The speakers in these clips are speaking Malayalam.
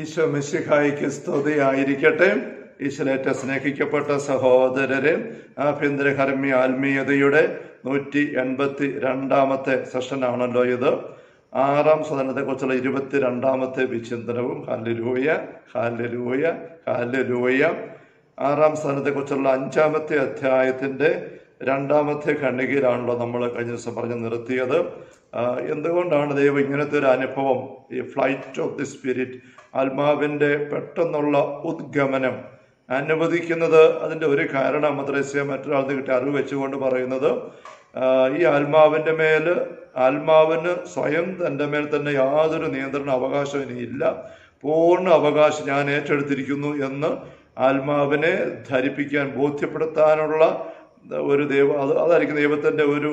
ഈശോ മിശിഹായിക്ക് സ്തുതിയായിരിക്കട്ടെ. ഈശ്വരേറ്റ സ്നേഹിക്കപ്പെട്ട സഹോദരരെ ആഭ്യന്തര ഹർമ്മി ആത്മീയതയുടെ നൂറ്റി എൺപത്തി രണ്ടാമത്തെ സെഷനാണല്ലോ ഇത്. ആറാം സദനത്തെക്കുറിച്ചുള്ള ഇരുപത്തി രണ്ടാമത്തെ വിചിന്തനവും. ഹാലരൂയ ഹാലരൂയ ഹാലരൂയ ആറാം സ്ഥാനത്തെക്കുറിച്ചുള്ള അഞ്ചാമത്തെ അധ്യായത്തിന്റെ രണ്ടാമത്തെ ഖണ്ഡികയിലാണല്ലോ നമ്മൾ കഴിഞ്ഞ ദിവസം പറഞ്ഞു നിർത്തിയത്. എന്തുകൊണ്ടാണ് ദൈവം ഇങ്ങനത്തെ ഒരു അനുഭവം ഈ ഫ്ലൈറ്റ് ഓഫ് ദി സ്പിരിറ്റ് ആത്മാവിന്റെ പെട്ടെന്നുള്ള ഉദ്ഗമനം. അനുവദിക്കുന്നത് അതിന്റെ ഒരു കാരണം മദ്രസ്യ മറ്റൊരാൾക്ക് കിട്ടിയ അറിവ് വെച്ചുകൊണ്ട് പറയുന്നത് ഈ ആത്മാവിന്റെ മേൽ ആത്മാവിന് സ്വയം തന്റെ മേൽ തന്നെ യാതൊരു നിയന്ത്രണ അവകാശം ഇനിയില്ല. പൂർണ അവകാശം ഞാൻ ഏറ്റെടുത്തിരിക്കുന്നു എന്ന് ആത്മാവിനെ ധരിപ്പിക്കാൻ ബോധ്യപ്പെടുത്താനുള്ള ഒരു ദൈവ അത് അതായിരിക്കും ദൈവത്തിന്റെ ഒരു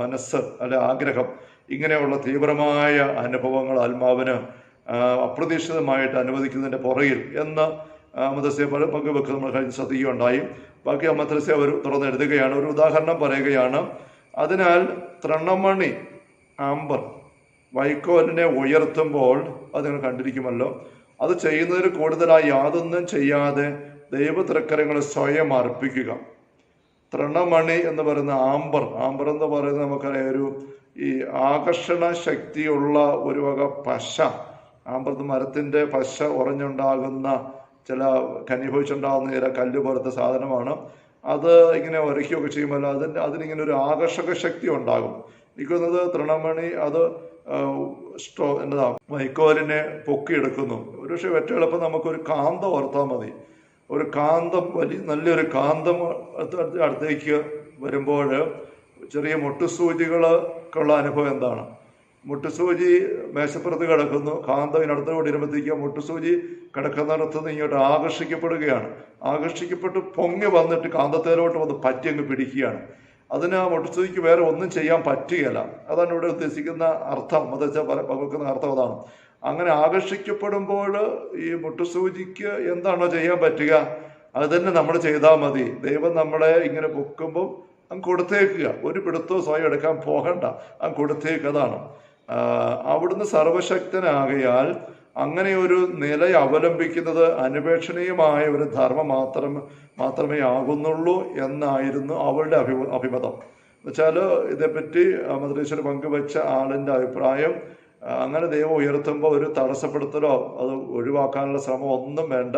മനസ്സ് അല്ലെ ആഗ്രഹം. ഇങ്ങനെയുള്ള തീവ്രമായ അനുഭവങ്ങൾ ആത്മാവിന് അപ്രതീക്ഷിതമായിട്ട് അനുവദിക്കുന്നതിന്റെ പുറകിൽ എന്ന മദ്രസയെ പല പങ്കുവെക്കുന്ന നമ്മൾ കഴിഞ്ഞ് ശ്രദ്ധിക്കുകയുണ്ടായി ബാക്കി ആ മദ്രസ അവർ തുറന്നെടുക്കുകയാണ് ഒരു ഉദാഹരണം പറയുകയാണ്. അതിനാൽ തൃണമണി ആംബർ വൈക്കോലിനെ ഉയർത്തുമ്പോൾ അത് നിങ്ങൾ കണ്ടിരിക്കുമല്ലോ. അത് ചെയ്യുന്നതിന് കൂടുതലായി യാതൊന്നും ചെയ്യാതെ ദൈവതൃക്കരങ്ങൾ സ്വയം അർപ്പിക്കുക. തൃണമണി എന്ന് പറയുന്ന ആംബർ ആംബർ എന്ന് പറയുന്നത് നമുക്കറിയാം ഒരു ഈ ആകർഷണ ശക്തിയുള്ള ഒരു വക പശ. ആമ്പർ മരത്തിന്റെ പശ ഉറഞ്ഞുണ്ടാകുന്ന ചില ഖനീഭവിച്ചുണ്ടാകുന്ന ചില കല്ല് പോലത്തെ സാധനമാണ്. അത് ഇങ്ങനെ ഒരക്കുകയൊക്കെ ചെയ്യുമ്പോൾ അതിന്റെ അതിനിങ്ങനെ ഒരു ആകർഷക ശക്തി ഉണ്ടാകും. നിൽക്കുന്നത് തൃണമണി അത് സ്റ്റോ എന്നതാ വൈക്കോലിനെ പൊക്കിയെടുക്കുന്നു. ഒരുപക്ഷെ ഏറ്റവും എളുപ്പം നമുക്കൊരു കാന്തം ഓർത്താൽ മതി. ഒരു കാന്തം വലിയ നല്ലൊരു കാന്തം അടുത്തേക്ക് വരുമ്പോൾ ചെറിയ മുട്ടുസൂചികൾക്കുള്ള അനുഭവം എന്താണ്? മുട്ടുസൂചി മേശപ്പുറത്ത് കിടക്കുന്നു. കാന്തം ഇതിനടുത്ത് കൂടി ഇരുമ്പത്തേക്ക് മുട്ടുസൂചി കിടക്കുന്നിടത്ത് നിന്ന് ഇങ്ങോട്ട് ആകർഷിക്കപ്പെടുകയാണ്. ആകർഷിക്കപ്പെട്ട് പൊങ്ങി വന്നിട്ട് കാന്തത്തേലോട്ട് വന്ന് പറ്റി അങ്ങ് പിടിക്കുകയാണ്. അതിന് ആ മുട്ടുസൂചിക്ക് വേറെ ഒന്നും ചെയ്യാൻ പറ്റുകയില്ല. അതാണ് ഇവിടെ ഉദ്ദേശിക്കുന്ന അർത്ഥം. അത് വെച്ചാൽ പല പകർക്കുന്ന അർത്ഥം അതാണ്. അങ്ങനെ ആകർഷിക്കപ്പെടുമ്പോൾ ഈ മുട്ടുസൂചിക്ക് എന്താണോ ചെയ്യാൻ പറ്റുക അത് തന്നെ നമ്മൾ ചെയ്താൽ മതി. ദൈവം നമ്മളെ ഇങ്ങനെ പൊക്കുമ്പോൾ അങ്ങ് കൊടുത്തേക്കുക. ഒരു പിടുത്തവും സ്വയം എടുക്കാൻ പോകണ്ട. അങ്ങ് കൊടുത്തേക്ക് അതാണ്. ആ, അവിടുന്ന് സർവശക്തനാകയാൽ അങ്ങനെ ഒരു നില അവലംബിക്കുന്നത് അനുപേക്ഷണീയമായ ഒരു ധർമ്മം മാത്രം മാത്രമേ ആകുന്നുള്ളൂ എന്നായിരുന്നു അവളുടെ അഭി അഭിമതം. എന്നുവെച്ചാൽ ഇതേപ്പറ്റി മദ്രീശ്വർ പങ്കുവച്ച ആളിന്റെ അഭിപ്രായം അങ്ങനെ ദൈവം ഉയർത്തുമ്പോൾ ഒരു തടസ്സപ്പെടുത്തലോ അത് ഒഴിവാക്കാനുള്ള ശ്രമം ഒന്നും വേണ്ട.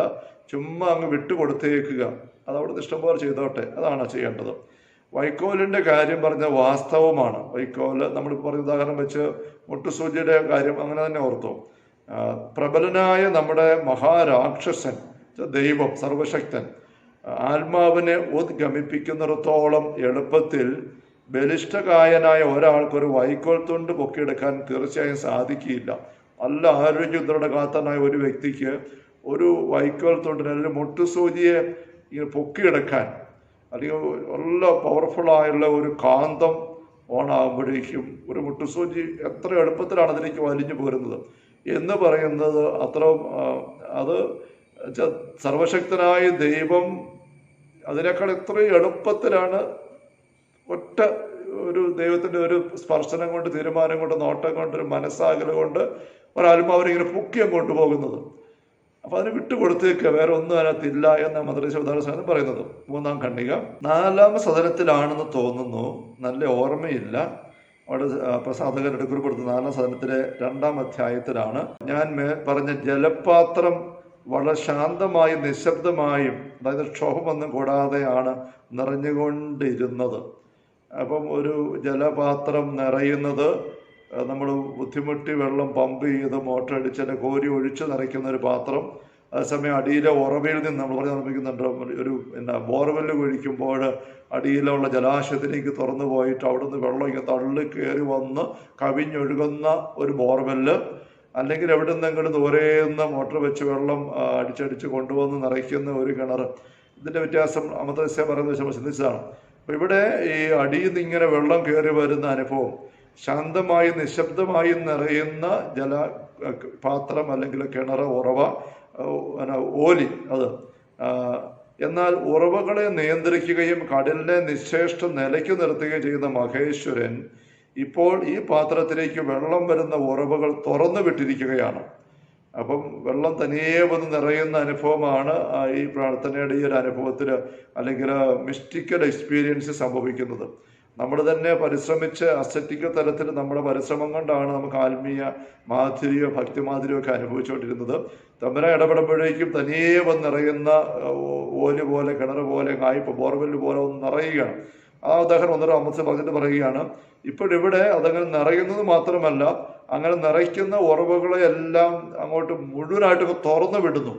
ചുമ്മാ അങ്ങ് വിട്ടുകൊടുത്തേക്കുക. അത് അവിടുന്ന് ഇഷ്ടംപോലെ ചെയ്തോട്ടെ. അതാണ് ചെയ്യേണ്ടത്. വൈക്കോലിന്റെ കാര്യം പറഞ്ഞ വാസ്തവമാണ്. വൈക്കോൽ നമ്മൾ പറഞ്ഞ ഉദാഹരണം വെച്ച് മുട്ടുസൂചിയുടെ കാര്യം അങ്ങനെ തന്നെ ഓർത്തു. പ്രബലനായ നമ്മുടെ മഹാരാക്ഷസൻ ദൈവം സർവശക്തൻ ആത്മാവിനെ ഉദ്ഗമിപ്പിക്കുന്നിടത്തോളം എളുപ്പത്തിൽ ബലിഷ്ഠകായനായ ഒരാൾക്കൊരു വൈക്കോൽ തുണ്ട് പൊക്കിയെടുക്കാൻ തീർച്ചയായും സാധിക്കില്ല നല്ല ആരോഗ്യത്തോടെ കാത്തനായ ഒരു വ്യക്തിക്ക് ഒരു വൈക്കോൽ തുണ്ടിന് അല്ലെങ്കിൽ മുട്ടുസൂചിയെ ഇങ്ങനെ പൊക്കിയെടുക്കാൻ അല്ലെങ്കിൽ നല്ല പവർഫുള്ളായുള്ള ഒരു കാന്തം ഓണാകുമ്പോഴേക്കും ഒരു മുട്ടുസൂചി എത്ര എളുപ്പത്തിലാണ് അതിലേക്ക് വലിഞ്ഞു പോരുന്നത് എന്ന് പറയുന്നത് അത്ര അത് സർവശക്തനായ ദൈവം അതിനേക്കാൾ എത്രയും എളുപ്പത്തിലാണ് ഒറ്റ ഒരു ദൈവത്തിന്റെ ഒരു സ്പർശനം കൊണ്ട് തീരുമാനം കൊണ്ട് നോട്ടം കൊണ്ട് ഒരു മനസ്സാകൽ കൊണ്ട് ഒരാത്മാവിനെ ഇങ്ങനെ അങ്ങോട്ട് കൊണ്ടുപോകുന്നത് അപ്പൊ അതിന് വിട്ടുകൊടുത്തേക്ക് വേറെ ഒന്നും അതിനകത്തില്ല എന്ന മദ്രസ ഉദാഹരണം പറയുന്നത്. മൂന്നാം ഖണ്ഡിക. നാലാം സദനത്തിലാണെന്ന് തോന്നുന്നു. നല്ല ഓർമ്മയില്ല. അവിടെ പ്രസാധകർ എടുക്കൽ കൊടുത്ത നാലാം സദനത്തിലെ രണ്ടാം അധ്യായത്തിലാണ്. ഞാൻ പറഞ്ഞ ജലപാത്രം വളരെ ശാന്തമായും നിശബ്ദമായും അതായത് ക്ഷോഭമൊന്നും കൂടാതെയാണ് നിറഞ്ഞുകൊണ്ടിരുന്നത്. അപ്പം ഒരു ജലപാത്രം നിറയുന്നത് നമ്മൾ ബുദ്ധിമുട്ടി വെള്ളം പമ്പ് ചെയ്ത് മോട്ടർ അടിച്ച് അതിനെ കോരി ഒഴിച്ച് നിറയ്ക്കുന്ന ഒരു പാത്രം. അതേസമയം അടിയിലെ ഉറവയിൽ നിന്ന് നമ്മൾ പറഞ്ഞ് നിർമ്മിക്കുന്നുണ്ട്. ഒരു എന്നാ ബോർവെല്ല് കുഴിക്കുമ്പോൾ അടിയിലുള്ള ജലാശയത്തിലേക്ക് തുറന്നു പോയിട്ട് അവിടുന്ന് വെള്ളം ഇങ്ങനെ തള്ളി കയറി വന്ന് കവിഞ്ഞൊഴുകുന്ന ഒരു ബോർവെല്ല് അല്ലെങ്കിൽ എവിടെ നിന്നെങ്കിലും ദൂരേന്ന് മോട്ടർ വെച്ച് വെള്ളം അടിച്ചടിച്ച് കൊണ്ടുവന്ന് നിറയ്ക്കുന്ന ഒരു കിണർ. ഇതിന്റെ വ്യത്യാസം അമൃതസ്യ പറയുന്ന വെച്ച് ചിന്തിച്ചതാണ്. അപ്പോൾ ഇവിടെ ഈ അടിയിൽ നിന്ന് ഇങ്ങനെ വെള്ളം കയറി വരുന്ന അനുഭവം. ശാന്തമായി നിശബ്ദമായി നിറയുന്ന ജല പാത്രം അല്ലെങ്കിൽ കിണർ ഉറവ ഓലി അത്. എന്നാൽ ഉറവകളെ നിയന്ത്രിക്കുകയും കടലിനെ നിശ്ചേഷ്ടം നിലയ്ക്ക് നിർത്തുകയും ചെയ്യുന്ന മഹേശ്വരൻ ഇപ്പോൾ ഈ പാത്രത്തിലേക്ക് വെള്ളം വരുന്ന ഉറവുകൾ തുറന്നു വിട്ടിരിക്കുകയാണ്. അപ്പം വെള്ളം തനിയെ വന്ന് നിറയുന്ന അനുഭവമാണ് ഈ പ്രാർത്ഥനയുടെ ഈ ഒരു അനുഭവത്തിൽ അല്ലെങ്കിൽ മിസ്റ്റിക്കൽ എക്സ്പീരിയൻസ് സംഭവിക്കുന്നത്. നമ്മൾ തന്നെ പരിശ്രമിച്ച് അസറ്റിക്കൽ തലത്തിൽ നമ്മുടെ പരിശ്രമം കൊണ്ടാണ് നമുക്ക് ആത്മീയ മാധുര്യോ ഭക്തിമാധുര്യോ ഒക്കെ അനുഭവിച്ചുകൊണ്ടിരുന്നത്. തമ്പന ഇടപെടുമ്പോഴേക്കും തനിയെ വന്ന് നിറയുന്ന ഓൽ പോലെ കിണർ പോലെ കായ്പ ബോർവെൽ പോലെ ഒന്ന് നിറയുകയാണ്. ആ ഉദാഹരണം ഒന്നര അമ്മസ് പറഞ്ഞിട്ട് പറയുകയാണ് ഇപ്പോഴിവിടെ അതങ്ങനെ നിറയുന്നത് മാത്രമല്ല അങ്ങനെ നിറയ്ക്കുന്ന ഉറവുകളെ എല്ലാം അങ്ങോട്ട് മുഴുവനായിട്ട് തുറന്നു വിടുന്നു.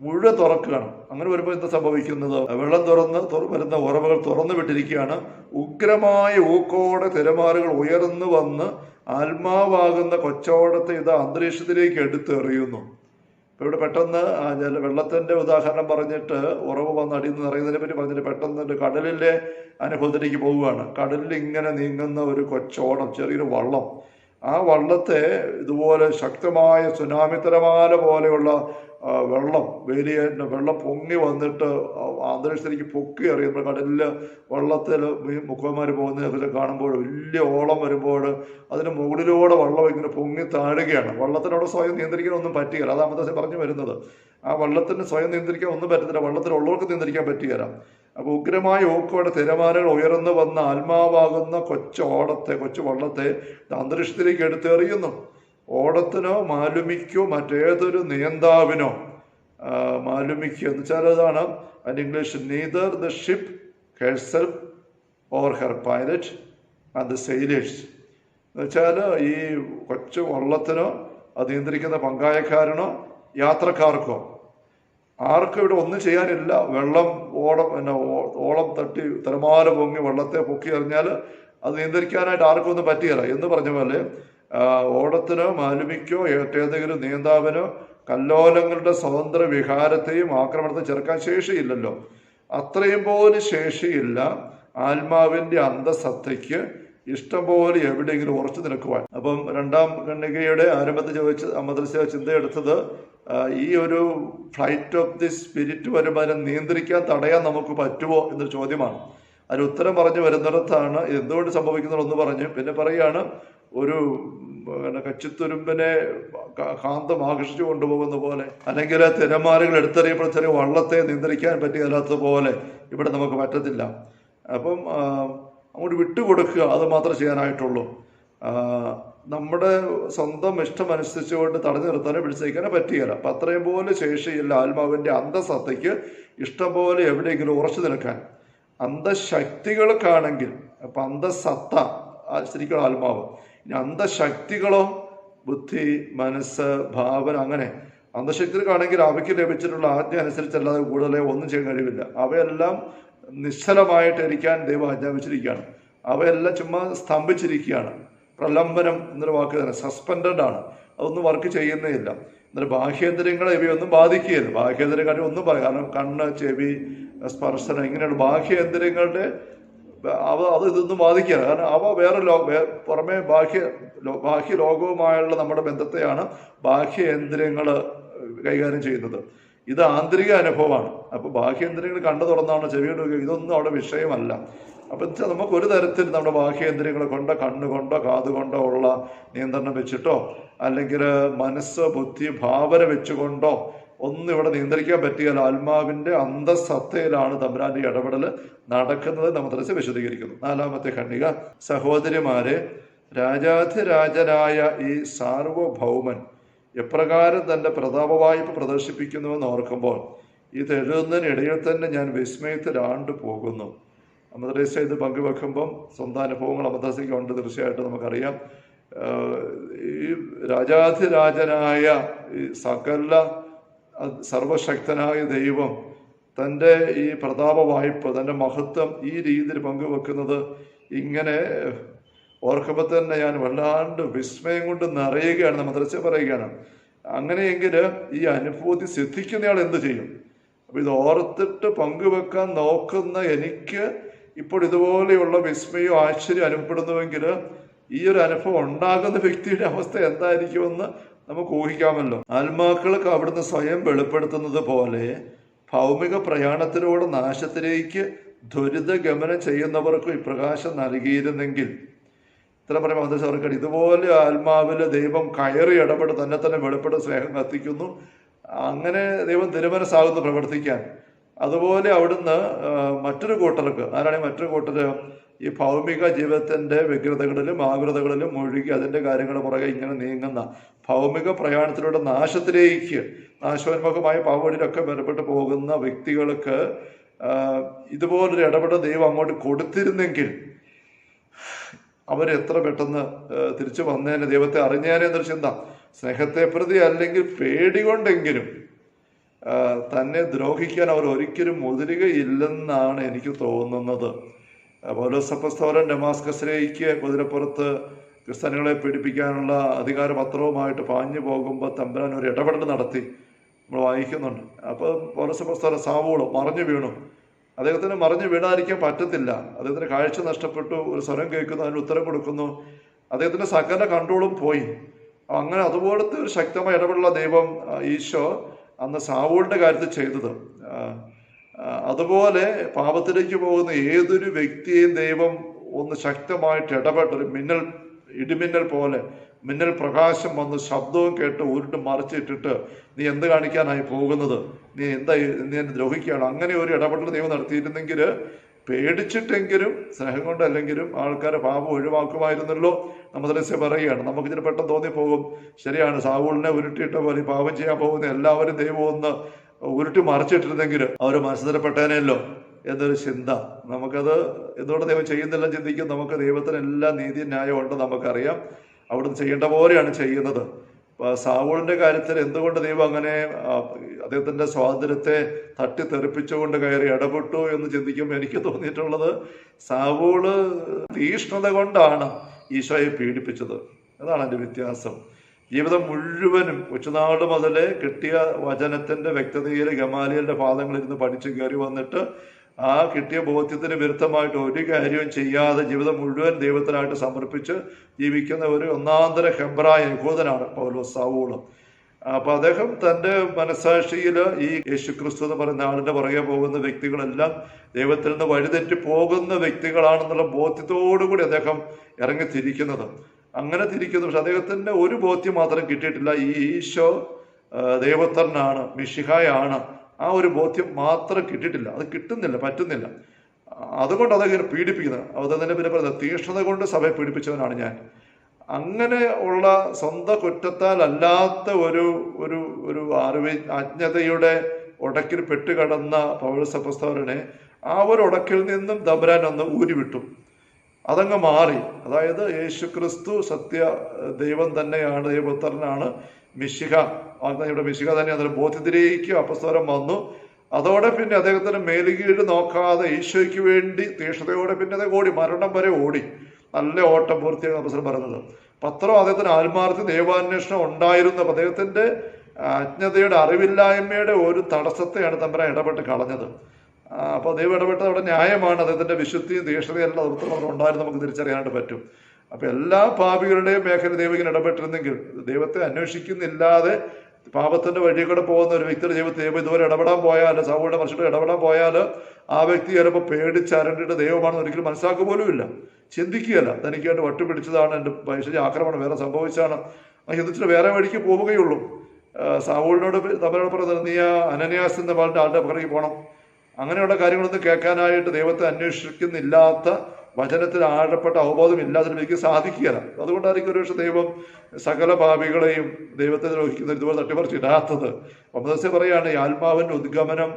മുഴുവൻ തുറക്കുകയാണ് അങ്ങനെ വരുമ്പോൾ എന്താ സംഭവിക്കുന്നത്? വെള്ളം തുറന്ന് തുറ- വരുന്ന ഉറവുകൾ തുറന്നു വിട്ടിരിക്കുകയാണ്. ഉഗ്രമായ ഊക്കോടെ തിരമാലകൾ ഉയർന്നു വന്ന് ആത്മാവാകുന്ന കൊച്ചോടത്തെ ഇത് അന്തരീക്ഷത്തിലേക്ക് എടുത്തെറിയുന്നു. ഇപ്പോൾ ഇവിടെ പെട്ടെന്ന് ആ ജല വെള്ളത്തിന്റെ ഉദാഹരണം പറഞ്ഞിട്ട് ഉറവ് വന്ന് അടിയിൽ നിന്ന് നിറയുന്നതിനെ പറ്റി പറഞ്ഞിട്ട് പെട്ടെന്ന് ഒരു കടലിലെ അനുഭവത്തിലേക്ക് പോവുകയാണ്. കടലിൽ ഇങ്ങനെ നീങ്ങുന്ന ഒരു കൊച്ചോടം ചെറിയൊരു വള്ളം. ആ വള്ളത്തെ ഇതുപോലെ ശക്തമായ സുനാമി തിരമാല പോലെയുള്ള വെള്ളം വേലിയ വെള്ളം പൊങ്ങി വന്നിട്ട് അന്തരീക്ഷത്തിലേക്ക് പൊക്കി എറിയുമ്പോൾ കടലിൽ വള്ളത്തിൽ മുഖന്മാർ പോകുന്നതിനെ കാണുമ്പോൾ വലിയ ഓളം വരുമ്പോൾ അതിന് മുകളിലൂടെ വള്ളം ഇങ്ങനെ പൊങ്ങി താഴുകയാണ്. വള്ളത്തിനോട് സ്വയം നിയന്ത്രിക്കാൻ ഒന്നും പറ്റുകയില്ല അതാമത്തെ പറഞ്ഞു വരുന്നത്. ആ വള്ളത്തിന് സ്വയം നിയന്ത്രിക്കാൻ ഒന്നും പറ്റത്തില്ല. വള്ളത്തിലുള്ളവർക്ക് നിയന്ത്രിക്കാൻ പറ്റുകയില്ല അപ്പൊ ഉഗ്രമായ ഓക്കോടെ തിരമാലകൾ ഉയർന്നു വന്ന ആത്മാവാകുന്ന കൊച്ചോടത്തെ കൊച്ചു വള്ളത്തെ അന്തരീക്ഷത്തിലേക്ക് എടുത്തെറിയുന്നു. ഓടത്തിനോ മാലുമിക്കോ മറ്റേതൊരു നിയന്താവിനോ മാലുമിക്കോ എന്ന് വെച്ചാൽ അതാണ്. അതിന്റെ English neither the ship herself or her pilot and the sailors എന്ന് വെച്ചാൽ ഈ കൊച്ചു വള്ളത്തിനോ അത് നിയന്ത്രിക്കുന്ന പങ്കായക്കാരനോ യാത്രക്കാർക്കോ ആർക്കും ഇവിടെ ഒന്നും ചെയ്യാനില്ല. വെള്ളം ഓടം പിന്നെ ഓളം തട്ടി തിരമാല പൊങ്ങി വെള്ളത്തെ പൊക്കി എറിഞ്ഞാൽ അത് നിയന്ത്രിക്കാനായിട്ട് ആർക്കും ഒന്നും പറ്റുകയില്ല എന്ന് പറഞ്ഞ പോലെ ഓടത്തിനോ മാലുമിക്കോ ഏതേതെങ്കിലും നീന്താവിനോ കല്ലോലങ്ങളുടെ സ്വതന്ത്ര വിഹാരത്തെയും ആക്രമണത്തെ ചെറുക്കാൻ ശേഷിയില്ലല്ലോ. അത്രയും പോലും ശേഷിയില്ല. ആത്മാവിന്റെ അന്തസത്തയ്ക്ക് ഇഷ്ടം പോലെ എവിടെയെങ്കിലും ഉറച്ചു നിൽക്കുവാൻ. അപ്പം രണ്ടാം ഖണ്ഡികയുടെ ആരംഭത്തിൽ ചോദിച്ച് മദ്രസ ചിന്തയെടുത്തത് ഈ ഒരു ഫ്ലൈറ്റ് ഓഫ് ദി സ്പിരിറ്റ് വരുമ്പോൾ അതിനെ നിയന്ത്രിക്കാൻ തടയാൻ നമുക്ക് പറ്റുമോ എന്നൊരു ചോദ്യമാണ്. അതിന് ഉത്തരം പറഞ്ഞു വരുന്നിടത്താണ് എന്തുകൊണ്ട് സംഭവിക്കുന്നതെന്ന് പറഞ്ഞ് പിന്നെ പറയാണ് ഒരു കച്ചിത്തുരുമ്പിനെ കാന്തം ആകർഷിച്ചു കൊണ്ടുപോകുന്ന പോലെ അല്ലെങ്കിൽ തിരമാലകൾ എടുത്തെറിയപ്പോൾ വള്ളത്തെ നിയന്ത്രിക്കാൻ പറ്റിയല്ലാത്ത പോലെ ഇവിടെ നമുക്ക് പറ്റത്തില്ല. അപ്പം അങ്ങോട്ട് വിട്ടുകൊടുക്കുക അത് മാത്രമേ ചെയ്യാനായിട്ടുള്ളൂ. നമ്മുടെ സ്വന്തം ഇഷ്ടമനുസരിച്ചുകൊണ്ട് തടഞ്ഞു നിർത്താനോ പിടിച്ചേക്കാനും പറ്റുകയില്ല അപ്പം അത്രയും പോലെ ശേഷിയില്ല ആത്മാവിന്റെ അന്തസത്തയ്ക്ക് ഇഷ്ടം പോലെ എവിടെയെങ്കിലും ഉറച്ചു നിൽക്കാൻ. അന്ധശക്തികൾക്കാണെങ്കിൽ അപ്പം അന്ധസത്ത ശരിക്കും ആത്മാവ്. ഇനി അന്ധശക്തികളോ ബുദ്ധി മനസ്സ് ഭാവന അങ്ങനെ അന്ധശക്തികൾക്കാണെങ്കിൽ അവയ്ക്ക് ലഭിച്ചിട്ടുള്ള ആജ്ഞ അനുസരിച്ചല്ലാതെ കൂടുതലേ ഒന്നും ചെയ്യാൻ കഴിവില്ല. അവയെല്ലാം നിശ്ചലമായിട്ട് ഇരിക്കാൻ ദൈവം ആജ്ഞാപിച്ചിരിക്കുകയാണ്. അവയെല്ലാം ചുമ്മാ സ്തംഭിച്ചിരിക്കുകയാണ്. പ്രലംബനം എന്നൊരു വാക്ക് തന്നെ. സസ്പെൻഡഡ് ആണ്. അതൊന്നും വർക്ക് ചെയ്യുന്നേ ഇല്ല. എന്നാൽ ബാഹ്യേന്ദ്രിയങ്ങളെ ഇവയൊന്നും ബാധിക്കുകയില്ല. ബാഹ്യേന്ദ്രിയങ്ങളെ ഒന്നും കാരണം കണ്ണ് ചെവി സ്പർശനം ഇങ്ങനെയുള്ള ബാഹ്യേന്ദ്രിയങ്ങളുടെ അവ അത് ഇതൊന്നും ബാധിക്കില്ല കാരണം അവ വേറെ ലോ പുറമേ ബാഹ്യ ബാഹ്യ ലോകവുമായുള്ള നമ്മുടെ ബന്ധത്തെയാണ് ബാഹ്യേന്ദ്രിയങ്ങൾ കൈകാര്യം ചെയ്യുന്നത്. ഇത് ആന്തരിക അനുഭവമാണ്. അപ്പോൾ ബാഹ്യേന്ദ്രിയങ്ങൾ കണ്ടു തുറന്നാണ് ചെവിയുടെ. ഇതൊന്നും അവിടെ വിഷയമല്ല. അപ്പൊ വെച്ചാൽ നമുക്ക് ഒരു തരത്തിൽ നമ്മുടെ ബാഹ്യേന്ദ്രിയങ്ങളെ കൊണ്ടോ കണ്ണുകൊണ്ടോ കാതുകൊണ്ടോ ഉള്ള നിയന്ത്രണം വെച്ചിട്ടോ അല്ലെങ്കിൽ മനസ്സ് ബുദ്ധി ഭാവന വെച്ചുകൊണ്ടോ ഒന്നും ഇവിടെ നിയന്ത്രിക്കാൻ പറ്റിയാൽ ആത്മാവിന്റെ അന്തസത്തയിലാണ് തമ്പുരാന്റെ ഇടപെടൽ നടക്കുന്നത് നമ്മൾ മനസ്സിൽ വിശദീകരിക്കുന്നു. നാലാമത്തെ ഖണ്ഡിക. സഹോദരിമാരെ രാജാധിരാജനായ ഈ സാർവഭൗമൻ എപ്രകാരം തന്റെ പ്രതാപ വായ്പ പ്രദർശിപ്പിക്കുന്നുവെന്ന് ഓർക്കുമ്പോൾ ഇത് എഴുതുന്നതിനിടയിൽ തന്നെ ഞാൻ വിസ്മയത്തിലാണ്ട് പോകുന്നു അമദ്രേസ ഇത് പങ്കുവെക്കുമ്പം സ്വന്തം അനുഭവങ്ങൾ അമദ്രസയ്ക്ക് ഉണ്ട് തീർച്ചയായിട്ടും നമുക്കറിയാം. ഈ രാജാധിരാജനായ ഈ സകല സർവശക്തനായ ദൈവം തന്റെ ഈ പ്രതാപ വായ്പ തന്റെ മഹത്വം ഈ രീതിയിൽ പങ്കുവെക്കുന്നത് ഇങ്ങനെ ഓർക്കുമ്പോൾ തന്നെ ഞാൻ വല്ലാണ്ട് വിസ്മയം കൊണ്ട് നിറയുകയാണ് മദ്രസ പറയുകയാണ്. അങ്ങനെയെങ്കിൽ ഈ അനുഭൂതി സിദ്ധിക്കുന്നയാൾ എന്ത് ചെയ്യും? അപ്പം ഇത് ഓർത്തിട്ട് പങ്കുവെക്കാൻ നോക്കുന്ന എനിക്ക് ഇപ്പോൾ ഇതുപോലെയുള്ള വിസ്മയവും ആശ്ചര്യം അനുഭവപ്പെടുന്നുവെങ്കിൽ ഈ ഒരു അനുഭവം ഉണ്ടാകുന്ന വ്യക്തിയുടെ അവസ്ഥ എന്തായിരിക്കുമെന്ന് നമുക്ക് ഊഹിക്കാമല്ലോ. ആത്മാക്കൾക്ക് അവിടുന്ന് സ്വയം വെളിപ്പെടുത്തുന്നത് പോലെ ഭൗമിക പ്രയാണത്തിലൂടെ നാശത്തിലേക്ക് ദുരിത ഗമനം ചെയ്യുന്നവർക്കും ഈ പ്രകാശം നൽകിയിരുന്നെങ്കിൽ ഇത്ര പറയുമ്പോൾ മന്ത്രി ഓർക്കണം ഇതുപോലെ ആത്മാവിൽ ദൈവം കയറി ഇടപെട്ട് തന്നെ തന്നെ വെളിപ്പെട്ട് സ്നേഹം കത്തിക്കുന്നു. അങ്ങനെ ദൈവം തിരുമനസ്സാകുന്നു പ്രവർത്തിക്കാൻ. അതുപോലെ അവിടുന്ന് മറ്റൊരു കൂട്ടർക്ക് ആരാണെങ്കിൽ മറ്റൊരു കൂട്ടർ ഈ ഭൗമിക ജീവിതത്തിന്റെ വ്യഗ്രതകളിലും ആകൃതകളിലും മുഴുകി അതിന്റെ കാര്യങ്ങൾ പുറകെ ഇങ്ങനെ നീങ്ങുന്ന ഭൗമിക പ്രയാണത്തിലൂടെ നാശത്തിലേക്ക് നാശോന്മുഖമായ പാവടിയിലൊക്കെ ബന്ധപ്പെട്ട് പോകുന്ന വ്യക്തികൾക്ക് ഇതുപോലൊരു ഇടപെടൽ ദൈവം അങ്ങോട്ട് കൊടുത്തിരുന്നെങ്കിൽ അവർ എത്ര പെട്ടെന്ന് തിരിച്ചു വന്നേനെ ദൈവത്തെ അറിഞ്ഞേനെ എന്നൊരു ചിന്ത. സ്നേഹത്തെ പ്രതി അല്ലെങ്കിൽ പേടി കൊണ്ടെങ്കിലും തന്നെ ദ്രോഹിക്കാൻ അവർ ഒരിക്കലും മുതിരുകയില്ലെന്നാണ് എനിക്ക് തോന്നുന്നത്. പൗലോസപ്പസ്തോരൻ ഡെമാസ്കസിലേക്ക് കുതിരപ്പുറത്ത് ക്രിസ്ത്യാനികളെ പീഡിപ്പിക്കാനുള്ള അധികാരപത്രവുമായിട്ട് പാഞ്ഞു പോകുമ്പോൾ തമ്പുരാൻ ഒരു ഇടപെടൽ നടത്തി. നമ്മൾ വായിക്കുന്നുണ്ട്. അപ്പോൾ പൗലോസപ്പസ്തോലൻ സാവൂൾ മറിഞ്ഞു വീണു. അദ്ദേഹത്തിന് മറിഞ്ഞു വീണാതിരിക്കാൻ പറ്റത്തില്ല. അദ്ദേഹത്തിന് കാഴ്ച നഷ്ടപ്പെട്ടു ഒരു സ്വരം കേൾക്കുന്നു അതിന് ഉത്തരം കൊടുക്കുന്നു. അദ്ദേഹത്തിന്റെ സകല കൺട്രോളും പോയി. അങ്ങനെ അതുപോലത്തെ ഒരു ശക്തമായ ഇടപെടലുള്ള ദൈവം ഈശോ അന്ന് സാവൂളിന്റെ കാര്യത്തിൽ ചെയ്തത്. അതുപോലെ പാപത്തിലേക്ക് പോകുന്ന ഏതൊരു വ്യക്തിയെയും ദൈവം ഒന്ന് ശക്തമായിട്ട് ഇടപെട്ട് ഒരു മിന്നൽ ഇടിമിന്നൽ പോലെ മിന്നൽ പ്രകാശം വന്ന് ശബ്ദവും കേട്ട് ഉരുട്ട് മറിച്ചിട്ടിട്ട് നീ എന്ത് കാണിക്കാനായി പോകുന്നത്? നീ എന്താ നീ എന്നെ ദ്രോഹിക്കുകയാണ്? അങ്ങനെ ഒരു ഇടപെടൽ ദൈവം നടത്തിയിരുന്നെങ്കിൽ പേടിച്ചിട്ടെങ്കിലും സ്നേഹം കൊണ്ടല്ലെങ്കിലും ആൾക്കാരെ പാപം ഒഴിവാക്കുമായിരുന്നല്ലോ നമ്മദ്രസ്യ പറയുകയാണ്. നമുക്ക് ഇതിന് പെട്ടെന്ന് തോന്നിപ്പോകും. ശരിയാണ് സാവൂളിനെ ഉരുട്ടിയിട്ട പോലെ പാപം ചെയ്യാൻ പോകുന്ന എല്ലാവരും ദൈവം ഒന്ന് ഉരുട്ടി മറിച്ചിട്ടിരുന്നെങ്കിൽ അവർ മനസ്സിലപ്പെട്ടേനല്ലോ എന്നൊരു ചിന്ത. നമുക്കത് എന്തുകൊണ്ട് ദൈവം ചെയ്യുന്നില്ല ചിന്തിക്കും. നമുക്ക് ദൈവത്തിന് എല്ലാ നീതി ന്യായം ഉണ്ട് നമുക്കറിയാം. അവിടുന്ന് ചെയ്യേണ്ട പോലെയാണ് ചെയ്യുന്നത്. സാവൂളിന്റെ കാര്യത്തിൽ എന്തുകൊണ്ട് ദൈവം അങ്ങനെ അദ്ദേഹത്തിന്റെ സ്വാതന്ത്ര്യത്തെ തട്ടിത്തെറിപ്പിച്ചുകൊണ്ട് കയറി ഇടപെട്ടു എന്ന് ചിന്തിക്കുമ്പോൾ എനിക്ക് തോന്നിയിട്ടുള്ളത് സാവൂൾ തീഷ്ണത കൊണ്ടാണ് ഈശോയെ പീഡിപ്പിച്ചത്. അതാണ് അതിന്റെ വ്യത്യാസം. ജീവിതം മുഴുവനും ഉച്ചനാട് മുതലേ കിട്ടിയ വചനത്തിന്റെ വ്യക്തതയിൽ ഗമാലിയലിന്റെ പാദങ്ങളിരുന്ന് പഠിച്ചു കയറി വന്നിട്ട് ആ കിട്ടിയ ബോധ്യത്തിന് വിരുദ്ധമായിട്ട് ഒരു കാര്യവും ചെയ്യാതെ ജീവിതം മുഴുവൻ ദൈവത്തിനായിട്ട് സമർപ്പിച്ച് ജീവിക്കുന്ന ഒരു ഒന്നാന്തര ഹെബ്രായ യഹൂദനാണ് പൗലോസ് സാവൂൾ. അപ്പൊ അദ്ദേഹം തന്റെ മനസാക്ഷിയിൽ ഈ യേശുക്രിസ്തു എന്ന് പറയുന്ന ആളിന്റെ പുറകെ പോകുന്ന വ്യക്തികളെല്ലാം ദൈവത്തിൽ നിന്ന് വഴിതെറ്റി പോകുന്ന വ്യക്തികളാണെന്നുള്ള ബോധ്യത്തോടുകൂടി അദ്ദേഹം ഇറങ്ങിത്തിരിക്കുന്നത്. അങ്ങനെ തിരിക്കുന്നു. പക്ഷെ അദ്ദേഹത്തിന്റെ ഒരു ബോധ്യം മാത്രം കിട്ടിയിട്ടില്ല. ഈ ഈശോ ദൈവത്തരനാണ് മിഷിഹായാണ് ആ ഒരു ബോധ്യം മാത്രം കിട്ടിയിട്ടില്ല. അത് കിട്ടുന്നില്ല പറ്റുന്നില്ല. അതുകൊണ്ട് അദ്ദേഹം പീഡിപ്പിക്കുന്നത്. അദ്ദേഹത്തിന്റെ പിന്നെ പറയുന്നത് തീക്ഷ്ണത കൊണ്ട് സഭയെ പീഡിപ്പിച്ചവനാണ് ഞാൻ. അങ്ങനെ ഉള്ള സ്വന്തം കുറ്റത്താൽ അല്ലാത്ത ഒരു ഒരു ഒരു അറിവ് അജ്ഞതയുടെ ഉടക്കിൽ പെട്ടുകിടന്ന പൗരസപ്രസ്തവരനെ ആ ഒരു ഉടക്കിൽ നിന്നും ദബരാൻ ഒന്ന് ഊരിവിട്ടു. അതങ്ങ് മാറി. അതായത് യേശു ക്രിസ്തു സത്യ ദൈവം തന്നെയാണ് ദൈവപുത്രനാണ് മിശിക ഇവിടെ മിശിക തന്നെ അതിന് ബോധ്യത്തിലേക്ക് അപസ്വരം വന്നു. അതോടെ പിന്നെ അദ്ദേഹത്തിന് മേലുകീഴ് നോക്കാതെ ഈശോയ്ക്ക് വേണ്ടി തീഷ്ണതയോടെ പിന്നെ അത് ഓടി. മരണം വരെ ഓടി. നല്ല ഓട്ടം പൂർത്തിയാണ് അവസരം പറഞ്ഞത് പത്രം അദ്ദേഹത്തിന് ആത്മാർത്ഥ ദൈവാന്വേഷണം ഉണ്ടായിരുന്നു. അപ്പൊ അദ്ദേഹത്തിന്റെ അജ്ഞതയുടെ അറിവില്ലായ്മയുടെ ഒരു തടസ്സത്തെയാണ് തമ്പരാൻ ഇടപെട്ട് കളഞ്ഞത്. അപ്പോൾ അപ്പൊ ദൈവം ഇടപെട്ടത് അവിടെ ന്യായമാണ്. അദ്ദേഹത്തിന്റെ വിശുദ്ധിയും തീഷ്ണതയും എല്ലാം അതുപോലെ ഉണ്ടായിരുന്നു. നമുക്ക് തിരിച്ചറിയാനായിട്ട് പറ്റും. അപ്പൊ എല്ലാ പാപികളുടെയും മേഖല ദൈവത്തിന് ഇടപെട്ടിരുന്നെങ്കിൽ ദൈവത്തെ അന്വേഷിക്കുന്നില്ലാതെ പാപത്തിന്റെ വഴി കൂടെ പോകുന്ന ഒരു വ്യക്തിയുടെ ജീവിതത്തിൽ ദൈവം ഇതുവരെ ഇടപെടാൻ പോയാൽ സാമൂഹിക മനുഷ്യരുടെ ഇടപെടാൻ പോയാൽ ആ വ്യക്തി ചിലപ്പോൾ പേടിച്ചരണ്ടിട്ട് ദൈവമാണെന്ന് ഒരിക്കലും മനസ്സിലാക്കുക പോലുമില്ല. ചിന്തിക്കുകയല്ല. തനിക്കായിട്ട് വേണ്ടി പിടിച്ചതാണ് എന്റെ പൈസ ആക്രമണം. വേറെ സംഭവിച്ചാണ് ആ ചിന്തിച്ചിട്ട് വേറെ വഴിക്ക് പോവുകയുള്ളൂ. സാവൂളിനോട് തമ്മിലോട് പറഞ്ഞത് നീ ആ അനന്യാസ് എന്ന പാലിന്റെ ആളുടെ പുറകെ പോകണം അങ്ങനെയുള്ള കാര്യങ്ങളൊന്നും കേൾക്കാനായിട്ട് ദൈവത്തെ അന്വേഷിക്കുന്നില്ലാത്ത വചനത്തിൽ ആഴപ്പെട്ട അവബോധം ഇല്ലാതെ എനിക്ക് സാധിക്കുകയില്ല. അതുകൊണ്ടായിരിക്കും ഒരു പക്ഷേ ദൈവം സകല പാപികളെയും ദൈവത്തെ ദ്രോഹിക്കുന്ന ഇതുപോലെ തട്ടിപ്പറിച്ചിടാത്തത് ഒമ്പത് പറയാണ് ഈ ആത്മാവിന്റെ ഉദ്ഗമനം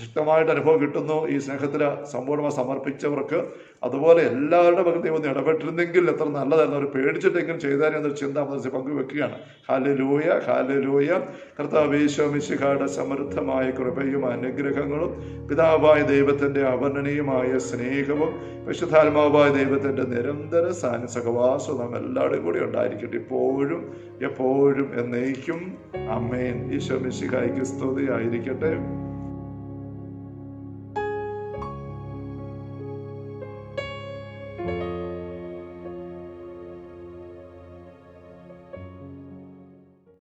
ശക്തമായിട്ട് അനുഭവം കിട്ടുന്നു. ഈ സ്നേഹത്തിൽ സമ്പൂർണമായി സമർപ്പിച്ചവർക്ക് അതുപോലെ എല്ലാവരുടെ പകുതി ഒന്ന് ഇടപെട്ടിരുന്നെങ്കിൽ എത്ര നല്ലതായിരുന്നു. അവർ പേടിച്ചിട്ടെങ്കിലും ചെയ്താലും എന്നൊരു ചിന്ത മനസ്സിൽ പങ്കുവെക്കുകയാണ്. ഹാലലൂയ ഹാലലൂയ കർത്താവേശോമിശിഖായുടെ സമൃദ്ധമായ കൃപയും അനുഗ്രഹങ്ങളും പിതാവായ ദൈവത്തിന്റെ അവർണനീയമായ സ്നേഹവും വിശുദ്ധാത്മാവായ ദൈവത്തിന്റെ നിരന്തര സാന്നി സഹവാസവും നാം എല്ലാവരുടെയും കൂടി ഉണ്ടായിരിക്കട്ടെ. ഇപ്പോഴും എപ്പോഴും എന്നേക്കും. അമ്മേൻ ഈശോ മിശിഹായിക്ക് സ്തുതി ആയിരിക്കട്ടെ